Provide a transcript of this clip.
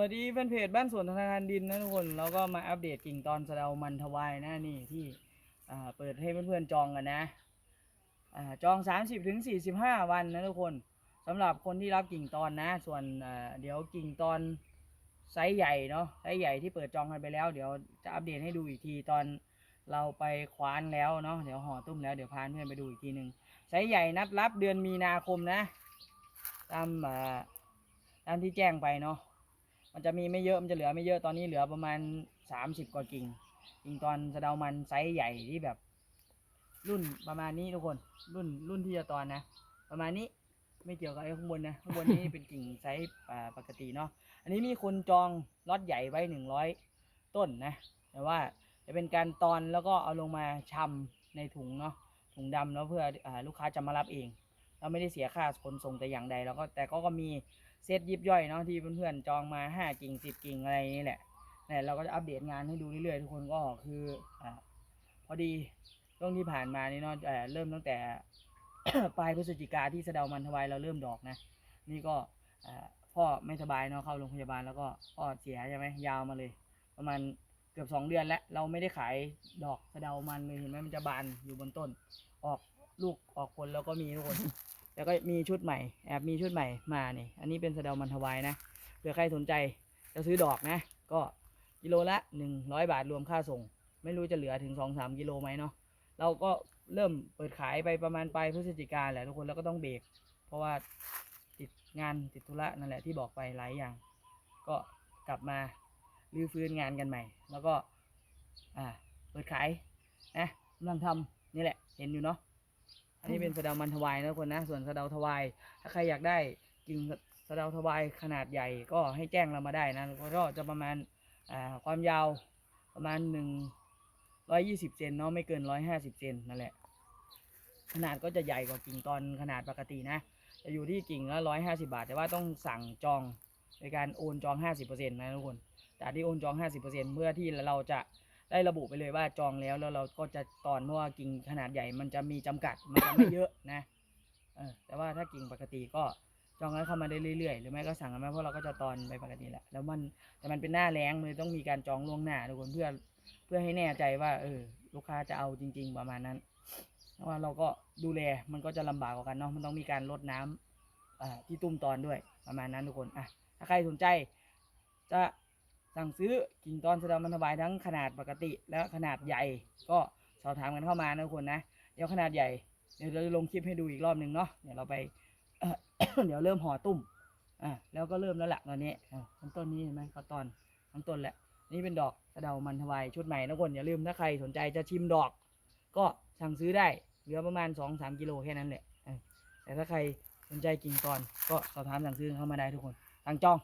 วัสดีแฟนเพจบ้านสวนธนาคารดินนะทุกคนเราก็มาอัปเดตกิ่งตอนสะเดามันทวายนะนี่ที่เปิดให้เพื่อนๆจองกันนะอ่าจอง 30ถึง45 วันนะทุกคนสำหรับคนที่รับกิ่งตอนนะ ส่วนเดี๋ยวกิ่งตอนไซส์ใหญ่เนาะไซส์ใหญ่ที่เปิดจองกันไปแล้ว เดี๋ยวจะอัปเดตให้ดูอีกทีตอนเราไปคว้านแล้วเนาะเดี๋ยวห่อตุ้มแล้วเดี๋ยวพาเพื่อนไปดูอีกทีหนึ่งไซส์ใหญ่นัดรับเดือนมีนาคมนะ ตามตามที่แจ้งไปเนาะ มันจะมีไม่เยอะมันจะเหลือไม่เยอะตอนนี้เหลือประมาณสามสิบกว่ากิ่งกิ่งตอนสะเดามันไซส์ใหญ่ที่แบบ รุ่นประมาณนี้ทุกคน รุ่นรุ่นที่จะตอนนะ ประมาณนี้ไม่เกี่ยวกับไอ้ข้างบนนะข้างบนนี้เป็นกิ่งไซส์ปกติเนาะอันนี้มีคนจองล็อตใหญ่ไว้หนึ่งร้อยต้นนะ แต่ว่าจะเป็นการตอนแล้วก็เอาลงมาชำในถุงเนาะถุงดำเนาะเพื่ออลูกค้าจะมารับเอง เราไม่ได้เสียค่าขนส่งแต่อย่างใดแล้วก็แต่ก็ก็มี เซตยิบย่อยเนาะที่เพื่อนๆจองมาห้ากิ่งสิบกิ่งอะไรนี่แหละเนี่ยเราก็จะอัปเดตงานให้ดูเรื่อยๆทุกคนก็คืออ่าพอดีช่วงที่ผ่านมานี่เนาะเเริ่มตั้งแต่ปลายพฤศจิกาที่สะเดามันทวายเราเริ่มดอกนะ นี่ก็อ่าพ่อไม่สบายเนาะเข้าโรงพยาบาลแล้วก็พ่อเสียใช่ไหมยาวมาเลย ประมาณเกือบสองเดือนแล้วเราไม่ได้ขายดอกสะเดามันเลยเห็นไหมมันจะบานอยู่บนต้น ออกลูกออกผลแล้วก็มีทุกคน แล้วก็มีชุดใหม่แอบมีชุดใหม่มาเนี่ยอันนี้เป็นสะเดามันทวายนะเผื่อใครสนใจจะซื้อดอกนะ ก็กิโลละหนึ่งร้อยบาทรวมค่าส่ง ไม่รู้จะเหลือถึงสองสามกิโลไหมเนาะเราก็เริ่มเปิดขายไปประมาณปลายพฤศจิกาแหละทุกคนแล้วก็ต้องเบรกเพราะว่าติดงานติดธุระนั่นแหละที่บอกไปหลายอย่าง ก็กลับมารื้อฟื้นงานกันใหม่ แล้วก็อ่าเปิดขายนะกำลังทำนี่แหละเห็นอยู่เนาะ อันนี้เป็นสะเดามันทวายนะทุกคนนะ ส่วนสะเดาทวาย ถ้าใครอยากได้กิ่งสะเดาทวายขนาดใหญ่ก็ให้แจ้งเรามาได้นะก็จะประมาณความยาวประมาณหนึ่งร้อยยี่สิบเซนเนาะไม่เกินร้อยห้าสิบเซนนั่นแหละ ขนาดก็จะใหญ่กว่ากิ่งตอนขนาดปกตินะ จะอยู่ที่กิ่งละร้อยห้าสิบาท แต่ว่าต้องสั่งจองในการโอนจองห้าสิบเปอร์เซ็นต์นะทุกคนแต่ที่โอนจองห้าสิบเปอร์เซ็นต์เพื่อที่เราจะ ได้ระบุไปเลยว่าจองแล้วแล้วเราก็จะตอนเพราะว่ากิ่งขนาดใหญ่มันจะมีจำกัดมันจะไม่เยอะนะเออแต่ว่าถ้ากิ่งปกติก็จองแล้วเข้ามาได้เรื่อยๆ หรือไม่ก็สั่งกันมาเพราะเราก็จะตอนไปปกติแหละแล้วมันแต่มันเป็นหน้าแรงเลยต้องมีการจองล่วงหน้าทุกคนเพื่อเพื่อให้แน่ใจว่า เออ ลูกค้าจะเอาจริง ๆ ประมาณนั้นเพราะว่าเราก็ดูแลมันก็จะลำบากกว่ากันเนาะมันต้องมีการลดน้ำอ่าที่ตุ้มตอนด้วยประมาณนั้นทุกคนอะถ้าใครสนใจจะ สั่งซื้อกิ่งตอนสะดามันถวายทั้งขนาดปกติ และขนาดใหญ่ก็สอบถามกันเข้ามานะทุกคนนะ เดี๋ยวขนาดใหญ่เดี๋ยวเราจะลงคลิปให้ดูอีกรอบหนึ่งเนาะเดี๋ยวเราไปเดี๋ยวเริ่มห่อตุ้มอะแล้วก็เริ่มแล้วแหละตอนนี้อะทั้งต้นนี้เห็นไหมเขาตอนทั้งต้นแหละ นี่เป็นดอกสะเดามันถวายชุดใหม่นะทุกคนอย่าลืมถ้าใครสนใจจะชิมดอก ก็สั่งซื้อได้เหลือประมาณสองสามกิโลแค่นั้นแหละแต่ถ้าใครสนใจกิ่งตอนก็สอบถามสั่งซื้อเข้ามาได้ทุกคนสั่งจอง